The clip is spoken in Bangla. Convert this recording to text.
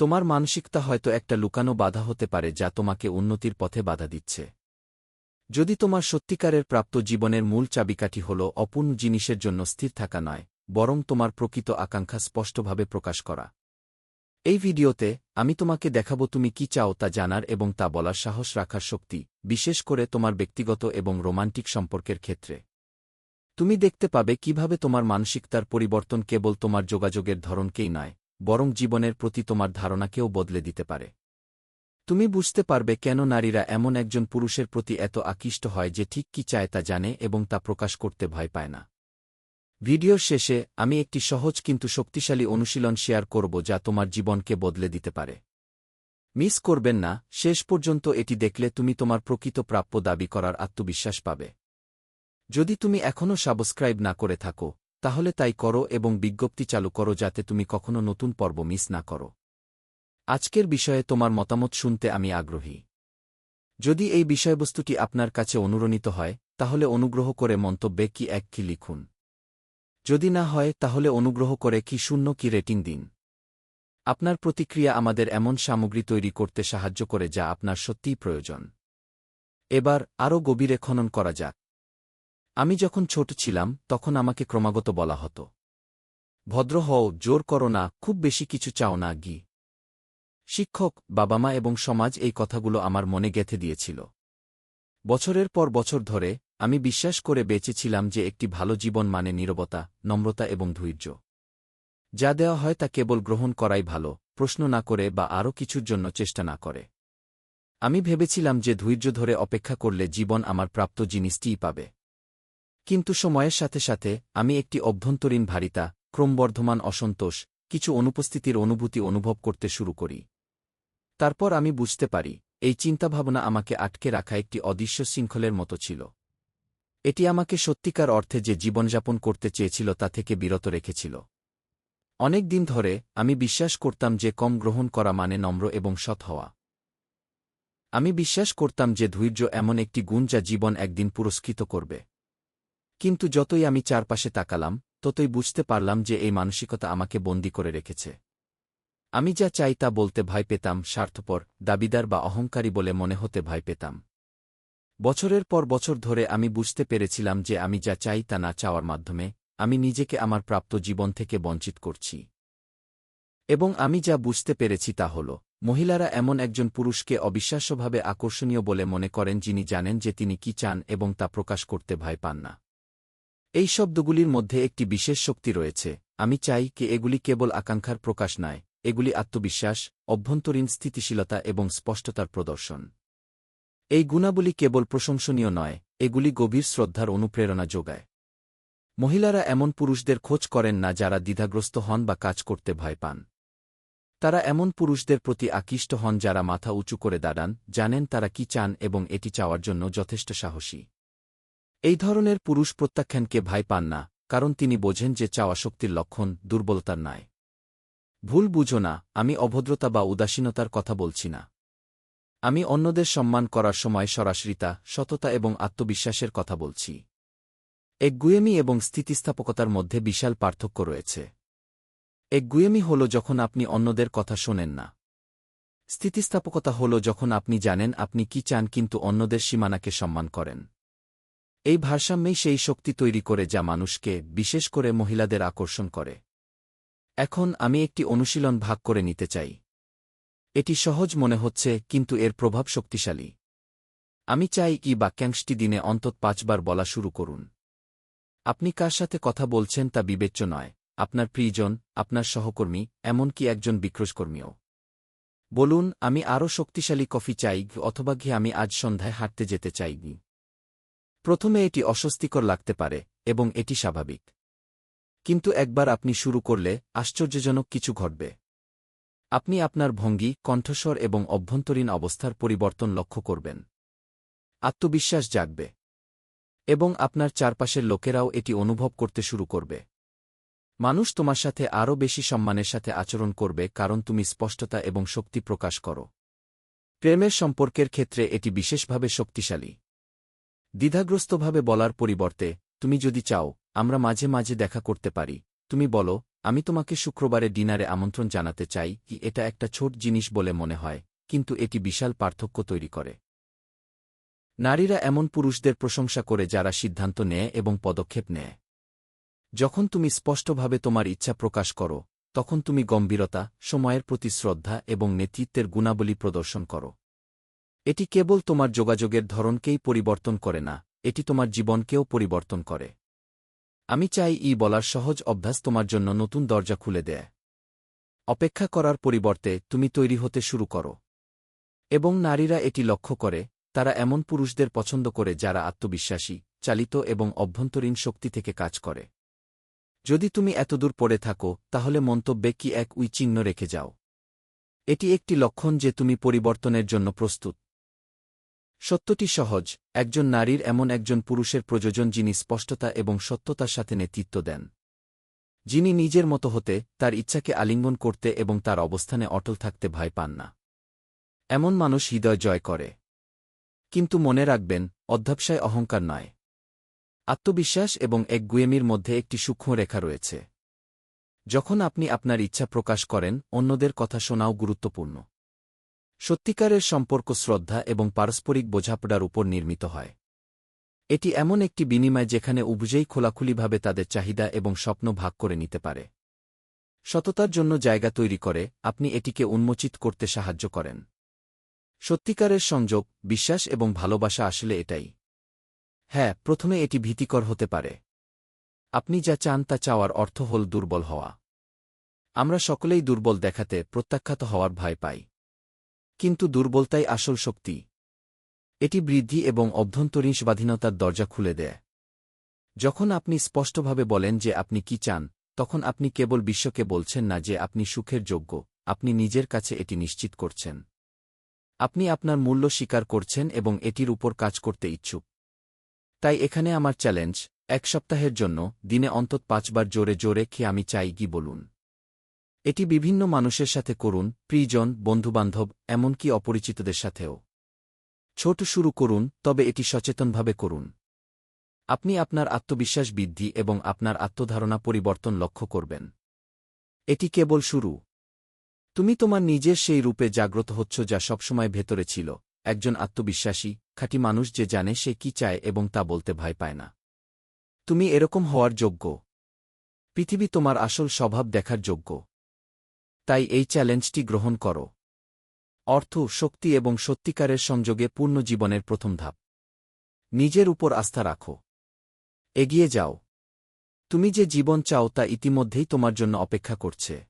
তোমার মানসিকতা হয়তো একটা লুকানো বাধা হতে পারে যা তোমাকে উন্নতির পথে বাধা দিচ্ছে। যদি তোমার সত্যিকারের প্রাপ্ত জীবনের মূল চাবিকাঠি হল অপূর্ণ জিনিসের জন্য স্থির থাকা নয়, বরং তোমার প্রকৃত আকাঙ্ক্ষা স্পষ্টভাবে প্রকাশ করা। এই ভিডিওতে আমি তোমাকে দেখাবো তুমি কি চাও তা জানার এবং তা বলার সাহস রাখার শক্তি, বিশেষ করে তোমার ব্যক্তিগত এবং রোমান্টিক সম্পর্কের ক্ষেত্রে। তুমি দেখতে পাবে কীভাবে তোমার মানসিকতার পরিবর্তন কেবল তোমার যোগাযোগের ধরনকেই নয় বরং জীবনের প্রতি তোমার ধারণাকেও বদলে দিতে পারে। তুমি বুঝতে পারবে কেন নারীরা এমন একজন পুরুষের প্রতি এত আকৃষ্ট হয় যে ঠিক কি চায় তা জানে এবং তা প্রকাশ করতে ভয় পায় না। ভিডিওর শেষে আমি একটি সহজ কিন্তু শক্তিশালী অনুশীলন শেয়ার করব যা তোমার জীবনকে বদলে দিতে পারে। মিস করবেন না, শেষ পর্যন্ত এটি দেখলে তুমি তোমার প্রকৃত প্রাপ্য দাবি করার আত্মবিশ্বাস পাবে। যদি তুমি এখনও সাবস্ক্রাইব না করে থাকো তাহলে তাই করো এবং বিজ্ঞপ্তি চালু করো যাতে তুমি কখনো নতুন পর্ব মিস না করো। আজকের বিষয়ে তোমার মতামত শুনতে আমি আগ্রহী। যদি এই বিষয়বস্তুটি আপনার কাছে অনুরণিত হয়, তাহলে অনুগ্রহ করে মন্তব্যে কি এক কি লিখুন। যদি না হয়, তাহলে অনুগ্রহ করে কি শূন্য কি রেটিং দিন। আপনার প্রতিক্রিয়া আমাদের এমন সামগ্রী তৈরি করতে সাহায্য করে যা আপনার সত্যিই প্রয়োজন। এবার আরও গভীরে খনন করা যাক। আমি যখন ছোট ছিলাম, তখন আমাকে ক্রমাগত বলা হতো, ভদ্র হও, জোর করো না, খুব বেশি কিছু চাও না, গি। শিক্ষক বাবা মা এবং সমাজ এই কথাগুলো আমার মনে গেঁথে দিয়েছিল। বছরের পর বছর ধরে, আমি বিশ্বাস করে বেঁচেছিলাম যে একটি ভালো জীবন মানে নীরবতা, নম্রতা এবং ধৈর্য। যা দেওয়া হয় তা কেবল গ্রহণ করাই ভালো, প্রশ্ন না করে বা আরও কিছুর জন্য চেষ্টা না করে। আমি ভেবেছিলাম যে ধৈর্য ধরে অপেক্ষা করলে জীবন আমার প্রাপ্ত জিনিসটিই পাবে। কিন্তু সময়ের সাথে সাথে, আমি একটি অভ্যন্তরীণ ভারিতা, ক্রমবর্ধমান অসন্তোষ, কিছু অনুপস্থিতির অনুভূতি অনুভব করতে শুরু করি। তারপর আমি বুঝতে পারি, এই চিন্তাভাবনা আমাকে আটকে রাখা একটি অদৃশ্য শৃঙ্খলের মতো ছিল। এটি আমাকে সত্যিকার অর্থে যে জীবনযাপন করতে চেয়েছিল তা থেকে বিরত রেখেছিল। অনেক দিন ধরে, আমি বিশ্বাস করতাম যে কম গ্রহণ করা মানে নম্র এবং সৎ হওয়া। আমি বিশ্বাস করতাম যে ধৈর্য এমন একটি গুণ যা জীবন একদিন পুরস্কৃত করবে। কিন্তু যতই আমি চারপাশে তাকালাম, ততই বুঝতে পারলাম যে এই মানসিকতা আমাকে বন্দি করে রেখেছে। আমি যা চাই তা বলতে ভয় পেতাম, স্বার্থপর, দাবিদার বা অহংকারী বলে মনে হতে ভয় পেতাম। বছরের পর বছর ধরে আমি বুঝতে পেরেছিলাম যে আমি যা চাই তা না চাওয়ার মাধ্যমে, আমি নিজেকে আমার প্রাপ্ত জীবন থেকে বঞ্চিত করছি। এবং আমি যা বুঝতে পেরেছি তা হল, মহিলারা এমন একজন পুরুষকে অবিশ্বাস্যভাবে আকর্ষণীয় বলে মনে করেন যিনি জানেন যে তিনি কি চান এবং তা প্রকাশ করতে ভয় পান না। এই শব্দগুলির মধ্যে একটি বিশেষ শক্তি রয়েছে। আমি চাই কে এগুলি কেবল আকাঙ্ক্ষার প্রকাশ নয়, এগুলি আত্মবিশ্বাস, অভ্যন্তরীণ স্থিতিশীলতা এবং স্পষ্টতার প্রদর্শন। এই গুণাবলী কেবল প্রশংসনীয় নয়, এগুলি গভীর শ্রদ্ধার অনুপ্রেরণা যোগায়। মহিলারা এমন পুরুষদের খোঁজ করেন না যারা দ্বিধাগ্রস্ত হন বা কাজ করতে ভয় পান। তারা এমন পুরুষদের প্রতি আকৃষ্ট হন যারা মাথা উঁচু করে দাঁড়ান, জানেন তারা কি চান এবং এটি চাওয়ার জন্য যথেষ্ট সাহসী। এই ধরনের পুরুষ প্রত্যাখ্যানকে ভাই পান না, কারণ তিনি বোঝেন যে চাওয়া শক্তির লক্ষণ দুর্বলতার নয় ভুল বুঝো না, আমি অভদ্রতা বা উদাসীনতার কথা বলছি না। আমি অন্যদের সম্মান করার সময় সরাসরিতা সততা এবং আত্মবিশ্বাসের কথা বলছি। একগুয়েমি এবং স্থিতিস্থাপকতার মধ্যে বিশাল পার্থক্য রয়েছে। একগুয়েমি হল যখন আপনি অন্যদের কথা শোনেন না। স্থিতিস্থাপকতা হল যখন আপনি জানেন আপনি কি চান কিন্তু অন্যদের সীমানাকে সম্মান করেন। এই ভারসাম্যেই সেই শক্তি তৈরি করে যা মানুষকে, বিশেষ করে মহিলাদের, আকর্ষণ করে। এখন আমি একটি অনুশীলন ভাগ করে নিতে চাই। এটি সহজ মনে হচ্ছে, কিন্তু এর প্রভাব শক্তিশালী। আমি চাই কি বাক্যাংশটি দিনে অন্তত পাঁচবার বলা শুরু করুন। আপনি কার সাথে কথা বলছেন তা বিবেচ্য নয়। আপনার প্রিয়জন, আপনার সহকর্মী, এমনকি একজন বিক্রোশকর্মীও। বলুন, আমি আরও শক্তিশালী কফি চাই, অথবা ঘি আমি আজ সন্ধ্যায় হাঁটতে যেতে চাই প্রথমে এটি অস্বস্তিকর লাগতে পারে, এবং এটি স্বাভাবিক। কিন্তু একবার আপনি শুরু করলে, আশ্চর্যজনক কিছু ঘটবে। আপনি আপনার ভঙ্গি, কণ্ঠস্বর এবং অভ্যন্তরীণ অবস্থার পরিবর্তন লক্ষ্য করবেন। আত্মবিশ্বাস জাগবে। এবং আপনার চারপাশের লোকেরাও এটি অনুভব করতে শুরু করবে। মানুষ তোমার সাথে আরও বেশি সম্মানের সাথে আচরণ করবে, কারণ তুমি স্পষ্টতা এবং শক্তি প্রকাশ করো। প্রেমের সম্পর্কের ক্ষেত্রে এটি বিশেষভাবে শক্তিশালী। দ্বিধাগ্রস্তভাবে বলার পরিবর্তে, তুমি যদি চাও, আমরা মাঝে মাঝে দেখা করতে পারি। তুমি বলো, আমি তোমাকে শুক্রবারে ডিনারে আমন্ত্রণ জানাতে চাই কি এটা একটা ছোট জিনিস বলে মনে হয়, কিন্তু এটি বিশাল পার্থক্য তৈরি করে। নারীরা এমন পুরুষদের প্রশংসা করে যারা সিদ্ধান্ত নেয় এবং পদক্ষেপ নেয়। যখন তুমি স্পষ্টভাবে তোমার ইচ্ছা প্রকাশ করো, তখন তুমি গম্ভীরতা, সময়ের প্রতি শ্রদ্ধা এবং নেতৃত্বের গুণাবলী প্রদর্শন করো। এটি কেবল তোমার যোগাযোগের ধরনকেই পরিবর্তন করে না, এটি তোমার জীবনকেও পরিবর্তন করে। আমি চাই ই বলার সহজ অভ্যাস তোমার জন্য নতুন দরজা খুলে দেয়। অপেক্ষা করার পরিবর্তে তুমি তৈরি হতে শুরু করো। এবং নারীরা এটি লক্ষ্য করে, তারা এমন পুরুষদের পছন্দ করে যারা আত্মবিশ্বাসী, চালিত এবং অভ্যন্তরীণ শক্তি থেকে কাজ করে। যদি তুমি এতদূর পড়ে থাকো, তাহলে মন্তব্যে কি এক উই চিহ্ন রেখে যাও। এটি একটি লক্ষণ যে তুমি পরিবর্তনের জন্য প্রস্তুত। সত্যটি সহজ, একজন নারীর এমন একজন পুরুষের প্রয়োজন যিনি স্পষ্টতা এবং সত্যতার সাথে নেতৃত্ব দেন। যিনি নিজের মতো হতে, তার ইচ্ছাকে আলিঙ্গন করতে এবং তার অবস্থানে অটল থাকতে ভয় পান না। এমন মানুষ হৃদয় জয় করে। কিন্তু মনে রাখবেন, অধ্যাবসায় অহংকার নয়। আত্মবিশ্বাস এবং এক গুয়েমির মধ্যে একটি সূক্ষ্ম রেখা রয়েছে। যখন আপনি আপনার ইচ্ছা প্রকাশ করেন, অন্যদের কথা শোনাও গুরুত্বপূর্ণ। সত্যিকারের সম্পর্ক, শ্রদ্ধা এবং পারস্পরিক বোঝাপড়ার উপর নির্মিত হয়। এটি এমন একটি বিনিময় যেখানে উভজেই খোলাখুলিভাবে তাদের চাহিদা এবং স্বপ্ন ভাগ করে নিতে পারে। সততার জন্য জায়গা তৈরি করে, আপনি এটিকে উন্মোচিত করতে সাহায্য করেন। সত্যিকারের সংযোগ, বিশ্বাস এবং ভালোবাসা আসলে এটাই। হ্যাঁ প্রথমে এটি ভীতিকর হতে পারে। আপনি যা চান তা চাওয়ার অর্থ হল দুর্বল হওয়া। আমরা সকলেই দুর্বল দেখাতে প্রত্যাখ্যাত হওয়ার ভয় পাই। কিন্তু দুর্বলতাই আসল শক্তি। এটি বৃদ্ধি এবং অভ্যন্তরীণ স্বাধীনতার দরজা খুলে দেয়। যখন আপনি স্পষ্টভাবে বলেন যে আপনি কি চান, তখন আপনি কেবল বিশ্বকে বলছেন না যে আপনি সুখের যোগ্য, আপনি নিজের কাছে এটি নিশ্চিত করছেন। আপনি আপনার মূল্য স্বীকার করছেন এবং এটির উপর কাজ করতে ইচ্ছুক। তাই এখানে আমার চ্যালেঞ্জ, এক সপ্তাহের জন্য, দিনে অন্তত পাঁচবার জোরে জোরে কি আমি চাই কি বলুন। এটি বিভিন্ন মানুষের সাথে করুন প্রিজন বন্ধুবান্ধব, এমনকি অপরিচিতদের সাথেও। ছোট শুরু করুন, তবে এটি সচেতনভাবে করুন। আপনি আপনার আত্মবিশ্বাস বৃদ্ধি এবং আপনার আত্মধারণা পরিবর্তন লক্ষ্য করবেন। এটি কেবল শুরু। তুমি তোমার নিজের সেই রূপে জাগ্রত হচ্ছ যা সবসময় ভেতরে ছিল। একজন আত্মবিশ্বাসী, খাঁটি মানুষ যে জানে সে কি চায় এবং তা বলতে ভয় পায় না। তুমি এরকম হওয়ার যোগ্য। পৃথিবী তোমার আসল স্বভাব দেখার যোগ্য। তাই এই চ্যালেঞ্জটি গ্রহণ করো। অর্থ, শক্তি এবং সত্যিকারের সংযোগে পূর্ণ জীবনের প্রথম ধাপ। নিজের উপর আস্থা রাখো। এগিয়ে যাও। তুমি যে জীবন চাও তা ইতিমধ্যেই তোমার জন্য অপেক্ষা করছে।